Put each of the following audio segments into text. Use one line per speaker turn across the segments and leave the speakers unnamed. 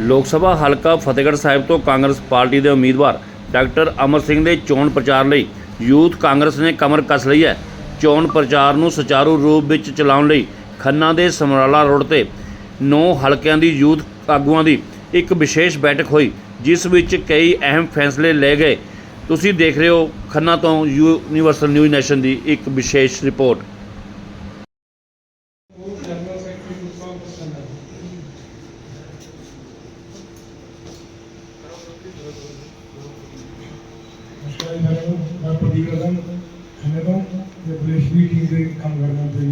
ਲੋਕ ਸਭਾ ਹਲਕਾ ਫਤਿਹਗੜ੍ਹ ਸਾਹਿਬ ਤੋਂ ਕਾਂਗਰਸ ਪਾਰਟੀ ਦੇ ਉਮੀਦਵਾਰ ਡਾਕਟਰ ਅਮਰ ਸਿੰਘ ਦੇ ਚੋਣ ਪ੍ਰਚਾਰ ਲਈ ਯੂਥ ਕਾਂਗਰਸ ਨੇ ਕਮਰ ਕੱਸ ਲਈ ਹੈ। ਚੋਣ ਪ੍ਰਚਾਰ ਨੂੰ ਸੁਚਾਰੂ ਰੂਪ ਵਿੱਚ ਚਲਾਉਣ ਲਈ ਖੰਨਾ ਦੇ ਸਮਰਾਲਾ ਰੋਡ ਤੇ ਨੌ ਹਲਕਿਆਂ ਦੀ ਯੂਥ ਆਗੂਆਂ ਦੀ ਇੱਕ ਵਿਸ਼ੇਸ਼ ਬੈਠਕ ਹੋਈ, ਜਿਸ ਵਿੱਚ ਕਈ ਅਹਿਮ ਫੈਸਲੇ ਲਏ ਗਏ। ਤੁਸੀਂ ਦੇਖ ਰਹੇ ਹੋ ਖੰਨਾ ਤੋਂ ਯੂਨੀਵਰਸਲ ਨਿਊਜ਼ ਨੈਸ਼ਨ ਦੀ ਇੱਕ ਵਿਸ਼ੇਸ਼ ਰਿਪੋਰਟ।
ਨਮਸਕਾਰ ਜੀ ਸਾਰਿਆਂ ਨੂੰ ਮੈਂ ਪ੍ਰਦੀਪ ਰਤਨ ਖੰਨੇ ਤੋਂ ਤੇ ਪੁਲਿਸ ਦੀ ਟੀਮ ਦੇ ਕੰਮ ਕਰਨਾ ਤੇ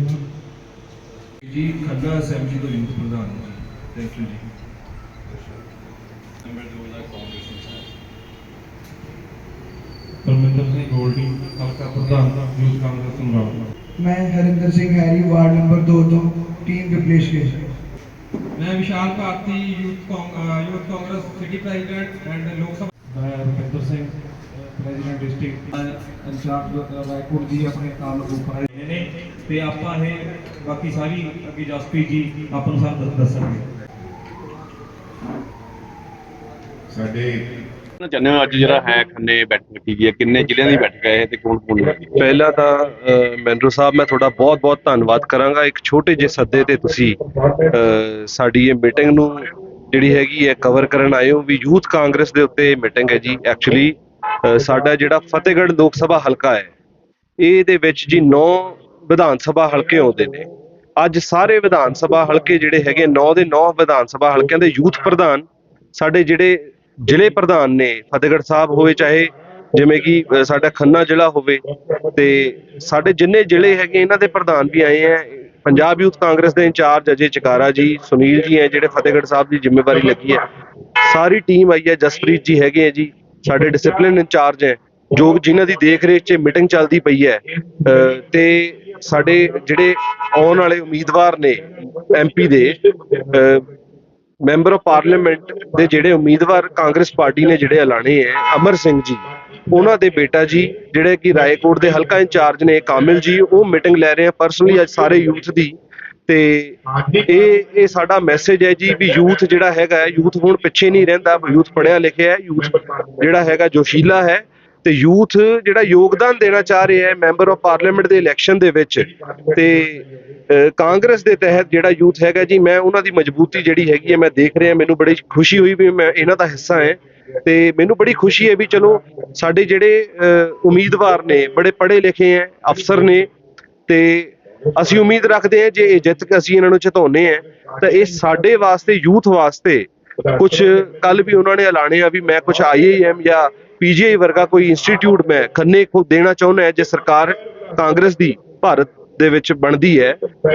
ਜੀ
ਜੀ ਖੰਨਾ ਅਸੈਂਬਲੀ ਤੋਂ ਯੂਥ ਪ੍ਰਧਾਨ ਜੀ ਥੈਂਕ ਯੂ ਜੀ ਪਰਮਿੰਦਰ ਸਿੰਘ ਗੋਲਡੀ ਹਲਕਾ ਪ੍ਰਧਾਨ ਯੂਥ ਕਾਂਗਰਸ ਸਮਰਾਲਾ
ਮੈਂ Harinder Singh Harry ward number 2 ਤੋਂ ਟੀਮ ਰਿਪਲੇਸ ਕੇ
ਮੈਂ Vishal Bharti youth Cong- uh youth Congress city president and Lok Sabha
ਮੈਂ Rupinder Singh president district incharge Raipur ji ਆਪਣੇ ਕੰਮ ਉੱਪਰ ਆਏ ਨੇ ਤੇ ਆਪਾਂ ਇਹ ਬਾਕੀ ਸਾਰੀ ਅੱਗੇ ਜਸਪ੍ਰੀਤ ਜੀ ਆਪਾਂ ਨੂੰ ਸਭ ਦੱਸ- ਦੱਸਣਗੇ।
ਸਾਡੇ
ਚਾਹੁੰਦੇ ਹੋ ਅੱਜ ਜਿਹੜਾ ਹੈ ਖੰਨੇ ਬੈਠਕ ਗਈ ਹੈ ਕਿੰਨੇ ਜ਼ਿਲ੍ਹਿਆਂ ਦੀ ਬੈਠਕ ਹੈ ਤੇ ਕੌਣ ਕੌਣ
ਪਹਿਲਾਂ ਤਾਂ ਮੈਨਰੂ ਸਾਹਿਬ ਮੈਂ ਤੁਹਾਡਾ ਬਹੁਤ-ਬਹੁਤ ਧੰਨਵਾਦ ਕਰਾਂਗਾ। ਇੱਕ ਛੋਟੇ ਜਿਹੇ ਸੱਦੇ ਤੇ ਤੁਸੀਂ ਅਹ, ਸਾਡੀ ਇਹ ਮੀਟਿੰਗ ਨੂੰ ਜਿਹੜੀ ਹੈਗੀ ਹੈ ਕਵਰ ਕਰਨ ਆਏ ਹੋ। ਵੀ ਯੂਥ ਕਾਂਗਰਸ ਦੇ ਉੱਤੇ ਮੀਟਿੰਗ ਹੈ ਜੀ ਐਕਚੁਅਲੀ ਸਾਡਾ ਜਿਹੜਾ ਫਤਿਹਗੜ੍ਹ ਲੋਕ ਸਭਾ ਹਲਕਾ ਹੈ, ਇਹਦੇ ਵਿੱਚ ਜੀ 9 ਵਿਧਾਨ ਸਭਾ ਹਲਕੇ ਆਉਂਦੇ ਨੇ। ਅੱਜ ਸਾਰੇ ਵਿਧਾਨ ਸਭਾ ਹਲਕੇ ਜਿਹੜੇ ਹੈਗੇ 9 ਦੇ 9 ਵਿਧਾਨ ਸਭਾ ਹਲਕਿਆਂ ਦੇ ਯੂਥ ਪ੍ਰਧਾਨ ਸਾਡੇ ਜਿਹੜੇ ਜ਼ਿਲ੍ਹੇ ਪ੍ਰਧਾਨ ਨੇ, ਫਤਿਹਗੜ੍ਹ ਸਾਹਿਬ ਹੋਵੇ ਚਾਹੇ ਜਿਵੇਂ ਕਿ ਸਾਡਾ ਖੰਨਾ ਜ਼ਿਲ੍ਹਾ ਹੋਵੇ ਤੇ ਸਾਡੇ ਜਿੰਨੇ ਜ਼ਿਲ੍ਹੇ ਹੈਗੇ, ਇਹਨਾਂ ਦੇ ਪ੍ਰਧਾਨ ਵੀ ਆਏ ਆ ਪੰਜਾਬ ਯੂਥ ਕਾਂਗਰਸ ਦੇ ਇੰਚਾਰਜ ਅਜੇ ਚਕਾਰਾ ਜੀ, ਸੁਨੀਲ ਜੀ ਹੈ, ਜਿਹੜੇ ਫਤਿਹਗੜ੍ਹ ਸਾਹਿਬ ਦੀ ਜ਼ਿੰਮੇਵਾਰੀ ਲੱਗੀ ਹੈ। ਸਾਰੀ ਟੀਮ ਆਈ ਹੈ, ਜਸਪ੍ਰੀਤ ਜੀ ਹੈਗੇ ਆ ਜੀ। ਸਾਡੇ ਡਿਸਪਲਿਨ ਇੰਚਾਰਜ ਹੈ, ਜੋ ਜਿਨ੍ਹਾਂ ਦੀ ਦੇਖ ਰੇਖ 'ਚ ਮੀਟਿੰਗ ਚੱਲਦੀ ਪਈ ਹੈ ਤੇ ਸਾਡੇ ਜਿਹੜੇ ਆਉਣ ਵਾਲੇ ਉਮੀਦਵਾਰ ਨੇ ਐਮਪੀ ਦੇ ਮੈਂਬਰ ਆਫ ਪਾਰਲੀਮੈਂਟ ਦੇ ਜਿਹੜੇ ਉਮੀਦਵਾਰ ਕਾਂਗਰਸ ਪਾਰਟੀ ਨੇ ਜਿਹੜੇ ਐਲਾਨੇ ਹੈ, ਅਮਰ ਸਿੰਘ ਜੀ, ਉਹਨਾਂ ਦੇ ਬੇਟਾ ਜੀ, ਜਿਹੜੇ ਕਿ ਰਾਏਕੋਟ ਦੇ ਹਲਕਾ ਇੰਚਾਰਜ ਨੇ, ਕਾਮਿਲ ਜੀ, ਉਹ ਮੀਟਿੰਗ ਲੈ ਰਹੇ ਆ ਪਰਸਨਲੀ ਅੱਜ ਸਾਰੇ ਯੂਥ ਦੀ ਤੇ ਇਹ ਇਹ ਸਾਡਾ ਮੈਸੇਜ ਹੈ ਜੀ ਵੀ ਯੂਥ ਜਿਹੜਾ ਹੈਗਾ ਯੂਥ ਹੁਣ ਪਿੱਛੇ ਨਹੀਂ ਰਹਿੰਦਾ ਯੂਥ ਪੜਿਆ ਲਿਖਿਆ ਹੈ ਯੂਥ ਜਿਹੜਾ ਹੈਗਾ ਜੋਸ਼ੀਲਾ ਹੈ ਤੇ ਯੂਥ ਜਿਹੜਾ ਯੋਗਦਾਨ ਦੇਣਾ ਚਾਹ ਰਿਹਾ ਹੈ ਮੈਂਬਰ ਆਫ ਪਾਰਲੀਮੈਂਟ ਦੇ ਇਲੈਕਸ਼ਨ ਦੇ ਵਿੱਚ ਤੇ ਕਾਂਗਰਸ ਦੇ ਤਹਿਤ ਜਿਹੜਾ ਯੂਥ ਹੈਗਾ ਜੀ ਮੈਂ ਉਹਨਾਂ ਦੀ ਮਜ਼ਬੂਤੀ ਜਿਹੜੀ ਹੈਗੀ ਹੈ ਮੈਂ ਦੇਖ ਰਿਹਾ ਮੈਨੂੰ ਬੜੀ ਖੁਸ਼ੀ ਹੋਈ ਵੀ ਮੈਂ ਇਹਨਾਂ ਦਾ ਹਿੱਸਾ ਹੈ ਤੇ ਮੈਨੂੰ ਬੜੀ ਖੁਸ਼ੀ ਹੈ ਵੀ ਚਲੋ ਸਾਡੇ ਜਿਹੜੇ ਉਮੀਦਵਾਰ ਨੇ ਬੜੇ ਪੜ੍ਹੇ ਲਿਖੇ ਹੈ ਅਫਸਰ ਨੇ ਤੇ ਅਸੀਂ ਉਮੀਦ ਰੱਖਦੇ ਹਾਂ ਜੇ ਇਹ ਜਿੱਤ ਕੇ ਅਸੀਂ ਇਹਨਾਂ ਨੂੰ ਜਿਤਾਉਂਦੇ ਹਾਂ, ਤਾਂ ਇਹ ਸਾਡੇ ਵਾਸਤੇ, ਯੂਥ ਵਾਸਤੇ ਕੁਝ ਕੱਲ ਵੀ ਉਹਨਾਂ ਨੇ ਐਲਾਨੇ ਆ ਵੀ ਮੈਂ ਕੁਝ ਆਈਆਈਐਮ ਜਾਂ ਪੀਜੀਆਈ ਵਰਗਾ ਕੋਈ ਇੰਸਟੀਚਿਊਟ ਮੈਂ ਖੰਨੇ ਕੋ ਦੇਣਾ ਚਾਹੁੰਦਾ ਜੇ ਸਰਕਾਰ ਕਾਂਗਰਸ ਦੀ ਭਾਰਤ ਦੇ ਵਿੱਚ ਬਣਦੀ ਹੈ,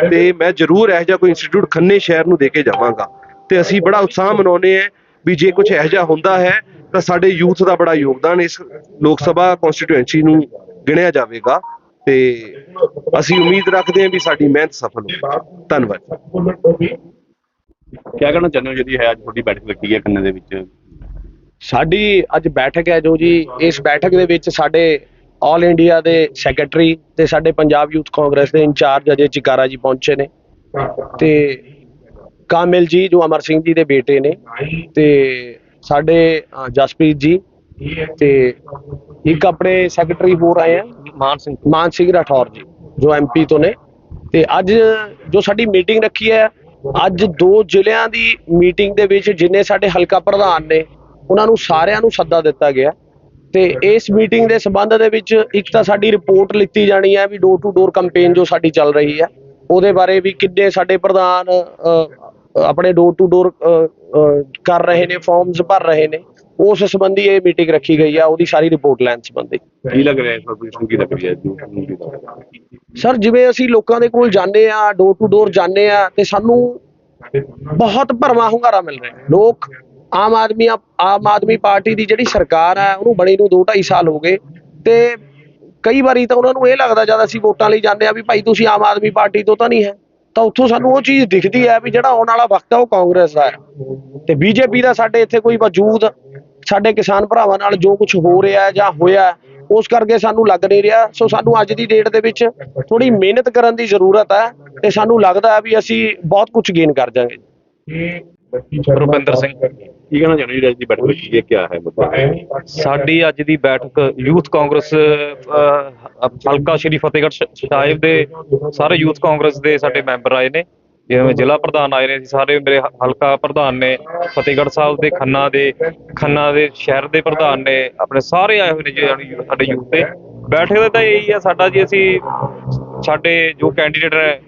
ਤੇ ਮੈਂ ਜ਼ਰੂਰ ਇਹੋ ਜਿਹਾ ਕੋਈ ਇੰਸਟੀਚਿਊਟ ਖੰਨੇ ਸ਼ਹਿਰ ਨੂੰ ਦੇ ਕੇ ਜਾਵਾਂਗਾ। ਤੇ ਅਸੀਂ ਬੜਾ ਉਤਸ਼ਾਹ ਮਨਾਉਂਦੇ ਹਾਂ ਵੀ ਜੇ ਕੁਝ ਇਹੋ ਜਿਹਾ ਹੁੰਦਾ ਹੈ, ਤਾਂ ਸਾਡੇ ਯੂਥ ਦਾ ਬੜਾ ਯੋਗਦਾਨ ਇਸ ਲੋਕ ਸਭਾ ਕਨਸਟੀਟੂਐਂਸੀ ਨੂੰ ਗਿਣਿਆ ਜਾਵੇਗਾ। ਤੇ ਅਸੀਂ ਉਮੀਦ ਰੱਖਦੇ ਹਾਂ ਵੀ ਸਾਡੀ ਮਿਹਨਤ ਸਫਲ ਹੋਵੇ ਧੰਨਵਾਦ।
ਕੀ ਕਹਿਣਾ ਚਾਹੁੰਦੇ ਹੋ ਜਿਹੜੀ ਹੈ ਅੱਜ ਤੁਹਾਡੀ ਬੈਠਕ ਲੱਗੀ ਹੈ ਖੰਨੇ ਦੇ ਵਿੱਚ?
ਸਾਡੀ ਅੱਜ ਬੈਠਕ ਹੈ ਜੋ ਜੀ ਇਸ ਬੈਠਕ ਦੇ ਵਿੱਚ ਸਾਡੇ ਆਲ ਇੰਡੀਆ ਦੇ ਸੈਕਟਰੀ ਤੇ ਸਾਡੇ ਪੰਜਾਬ ਯੂਥ ਕਾਂਗਰਸ ਦੇ ਇੰਚਾਰਜ ਅਜੇ ਚਿਕਾਰਾ ਜੀ ਪਹੁੰਚੇ ਨੇ। ਤੇ ਕਾਮਿਲ ਜੀ ਜੋ ਅਮਰ ਸਿੰਘ ਜੀ ਦੇ ਬੇਟੇ ਨੇ ਤੇ ਸਾਡੇ ਜਸਪ੍ਰੀਤ ਜੀ ਤੇ ਇੱਕ ਆਪਣੇ ਸੈਕਟਰੀ ਹੋਰ ਆਏ ਆ ਮਾਨ ਸਿੰਘ। ਮਾਨ ਸਿੰਘ ਰਾਠੌਰ ਜੀ ਜੋ ਐਮਪੀ ਤੋਂ ਨੇ। ਤੇ ਅੱਜ ਜੋ ਸਾਡੀ ਮੀਟਿੰਗ ਰੱਖੀ ਹੈ ਅੱਜ ਦੋ ਜ਼ਿਲ੍ਹਿਆਂ ਦੀ ਮੀਟਿੰਗ ਦੇ ਵਿੱਚ ਜਿੰਨੇ ਸਾਡੇ ਹਲਕਾ ਪ੍ਰਧਾਨ ਨੇ ਉਹਨਾਂ ਨੂੰ ਸਾਰਿਆਂ ਨੂੰ ਸੱਦਾ ਦਿੱਤਾ ਗਿਆ। ਤੇ ਇਸ ਮੀਟਿੰਗ ਦੇ ਸੰਬੰਧ ਦੇ ਵਿੱਚ ਇੱਕ ਤਾਂ ਸਾਡੀ ਰਿਪੋਰਟ ਲਿੱਤੀ ਜਾਣੀ ਹੈ ਵੀ ਡੋਰ ਟੂ ਡੋਰ ਕੈਂਪੇਨ ਜੋ ਸਾਡੀ ਚੱਲ ਰਹੀ ਹੈ ਉਹਦੇ ਬਾਰੇ ਵੀ ਕਿੰਨੇ ਸਾਡੇ ਪ੍ਰਧਾਨ ਆਪਣੇ ਡੋਰ ਟੂ ਡੋਰ ਕਰ ਰਹੇ ਨੇ ਫਾਰਮਸ ਭਰ ਰਹੇ ਨੇ। ਉਸ ਸੰਬੰਧੀ ਇਹ ਮੀਟਿੰਗ ਰੱਖੀ ਗਈ ਆ ਉਹਦੀ ਸਾਰੀ ਰਿਪੋਰਟ ਲੈਣ ਸੰਬੰਧੀ।
ਕੀ ਲੱਗ ਰਿਹਾ ਪ੍ਰੋਪੋਜੀਸ਼ਨ ਕੀ ਲੱਗ ਰਹੀ ਹੈ?
ਸਰ ਜਿਵੇਂ ਅਸੀਂ ਲੋਕਾਂ ਦੇ ਕੋਲ ਜਾਂਦੇ ਆ ਡੋਰ ਟੂ ਡੋਰ ਜਾਂਦੇ ਆ ਤੇ ਸਾਨੂੰ ਬਹੁਤ ਭਰਵਾਂ ਹੁੰਗਾਰਾ ਮਿਲ ਰਿਹਾ। ਲੋਕ ਆਮ ਆਦਮੀ ਆਮ ਆਦਮੀ ਪਾਰਟੀ ਦੀ ਜਿਹੜੀ ਸਰਕਾਰ ਹੈ ਉਹਨੂੰ ਬਣੀ ਨੂੰ 2 2.5 ਸਾਲ ਹੋ ਗਏ ਤੇ ਕਈ ਵਾਰੀ ਤਾਂ ਉਹਨਾਂ ਨੂੰ ਇਹ ਲੱਗਦਾ ਜਦ ਅਸੀਂ ਵੋਟਾਂ ਲਈ ਜਾਂਦੇ ਆ ਵੀ ਭਾਈ ਤੁਸੀਂ ਆਮ ਆਦਮੀ ਪਾਰਟੀ ਤੋਂ ਤਾਂ ਨਹੀਂ ਹੈ ਤਾਂ ਉੱਥੋਂ ਸਾਨੂੰ ਉਹ ਚੀਜ਼ ਦਿਖਦੀ ਹੈ ਵੀ ਜਿਹੜਾ ਆਉਣ ਵਾਲਾ ਵਕਤ ਹੈ ਉਹ ਕਾਂਗਰਸ ਦਾ ਹੈ। ਤੇ ਬੀਜੇਪੀ ਦਾ ਸਾਡੇ ਇੱਥੇ ਕੋਈ ਵਜੂਦ ਸਾਡੇ ਕਿਸਾਨ ਭਰਾਵਾਂ ਨਾਲ ਜੋ ਕੁਝ ਹੋ ਰਿਹਾ ਹੈ ਜਾਂ ਹੋਇਆ ਹੈ, ਉਸ ਕਰਕੇ ਸਾਨੂੰ ਲੱਗ ਨਹੀਂ ਰਿਹਾ। ਸੋ ਸਾਨੂੰ ਅੱਜ ਦੀ ਡੇਟ ਦੇ ਵਿੱਚ ਥੋੜੀ ਮਿਹਨਤ ਕਰਨ ਦੀ ਜ਼ਰੂਰਤ ਹੈ ਤੇ ਸਾਨੂੰ ਲੱਗਦਾ ਹੈ ਵੀ ਅਸੀਂ ਬਹੁਤ ਕੁਝ ਗੇਨ ਕਰ ਜਾਵਾਂਗੇ।
ਰੁਪਿੰਦਰ ਸਿੰਘ। ਕੀ ਕਹਿਣਾ ਚਾਹੁੰਦੇ ਜੀ? ਅੱਜ ਦੀ ਬੈਠਕ ਕੀ ਹੈ ਕਿਆ ਹੈ ਮੁੱਦਾ?
ਸਾਡੀ ਅੱਜ ਦੀ ਬੈਠਕ ਯੂਥ ਕਾਂਗਰਸ ਹਲਕਾ ਸ਼੍ਰੀ ਫਤਿਹਗੜ੍ਹ ਸਾਹਿਬ ਦੇ ਸਾਰੇ ਯੂਥ ਕਾਂਗਰਸ ਦੇ ਸਾਡੇ ਮੈਂਬਰ ਆਏ ਨੇ। ਜਿਵੇਂ ਜ਼ਿਲ੍ਹਾ ਪ੍ਰਧਾਨ ਆਏ ਨੇ ਸਾਰੇ ਮੇਰੇ ਹਲਕਾ ਪ੍ਰਧਾਨ ਨੇ ਫਤਿਹਗੜ੍ਹ ਸਾਹਿਬ ਦੇ ਖੰਨਾ ਦੇ ਖੰਨਾ ਦੇ ਸ਼ਹਿਰ ਦੇ ਪ੍ਰਧਾਨ ਨੇ ਆਪਣੇ ਸਾਰੇ ਆਏ ਹੋਏ ਨੇ ਜੀ ਯਾਨੀ ਸਾਡੇ ਯੂਥ ਦੇ ਬੈਠਕ ਦਾ ਤਾਂ ਇਹੀ ਆ ਸਾਡਾ ਜੀ ਅਸੀਂ ਸਾਡੇ ਜੋ ਕੈਂਡੀਡੇਟ ਹੈ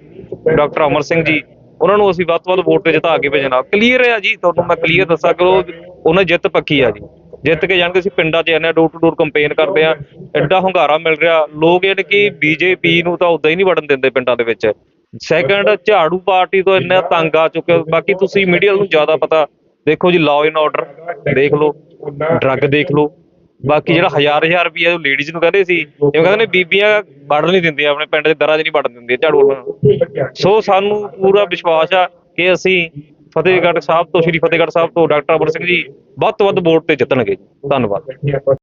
ਡਾਕਟਰ ਅਮਰ ਸਿੰਘ ਜੀ ਉਹਨਾਂ ਨੂੰ ਅਸੀਂ ਵੱਧ ਤੋਂ ਵੱਧ ਵੋਟ ਤੇ ਜਿਤਾ ਕੇ ਭੇਜਣਾ। ਕਲੀਅਰ ਹੈ ਜੀ ਤੁਹਾਨੂੰ ਮੈਂ ਕਲੀਅਰ ਦੱਸਾਂ ਕਰੋ ਉਹਨਾਂ ਜਿੱਤ ਪੱਕੀ ਆ ਜੀ। ਜਿੱਤ ਕੇ ਜਾਣਗੇ ਅਸੀਂ ਪਿੰਡਾਂ 'ਚ ਜਾਂਦੇ ਹਾਂ ਡੋਰ ਟੂ ਡੋਰ ਕੰਪੇਨ ਕਰਦੇ ਆ ਐਡਾ ਹੁੰਗਾਰਾ ਮਿਲ ਰਿਹਾ। ਲੋਕ ਯਾਨੀ ਕਿ ਬੀਜੇਪੀ ਨੂੰ ਤਾਂ ਉਦਾਂ ਹੀ ਨਹੀਂ ਵੜਨ ਦਿੰਦੇ ਪਿੰਡਾਂ ਦੇ ਵਿੱਚ। ਸੈਕੰਡ ਝਾੜੂ ਪਾਰਟੀ ਤੋਂ ਇੰਨਾ ਤੰਗ ਆ ਚੁੱਕੇ ਬਾਕੀ ਤੁਸੀਂ ਮੀਡੀਆ ਨੂੰ ਜ਼ਿਆਦਾ ਪਤਾ। ਦੇਖੋ ਜੀ ਲਾਅ ਐਂਡ ਆਰਡਰ ਦੇਖ ਲਓ ਡਰੱਗ ਦੇਖ ਲਓ। ਬਾਕੀ ਜਿਹੜਾ ਹਜ਼ਾਰ ਹਜ਼ਾਰ ਰੁਪਈਆ ਲੇਡੀਜ਼ ਨੂੰ ਕਹਿੰਦੇ ਸੀ ਜਿਵੇਂ ਕਹਿੰਦੇ ਨੇ ਬੀਬੀਆਂ ਵੜਨ ਨਹੀਂ ਦਿੰਦੀਆਂ, ਆਪਣੇ ਪਿੰਡ ਦੇ ਦਰਾਂ 'ਚ ਨਹੀਂ ਵੜਨ ਦਿੰਦੀਆਂ ਝਾੜੂ ਵਾਲਿਆਂ ਸੋ ਸਾਨੂੰ ਪੂਰਾ ਵਿਸ਼ਵਾਸ ਆ ਕਿ ਅਸੀਂ ਫਤਿਹਗੜ੍ਹ ਸਾਹਿਬ ਤੋਂ, ਸ਼੍ਰੀ ਫਤਿਹਗੜ੍ਹ ਸਾਹਿਬ ਤੋਂ ਡਾਕਟਰ ਅਮਰ ਸਿੰਘ ਜੀ ਵੱਧ ਤੋਂ ਵੱਧ ਵੋਟ ਤੇ ਜਿੱਤਣਗੇ। ਧੰਨਵਾਦ।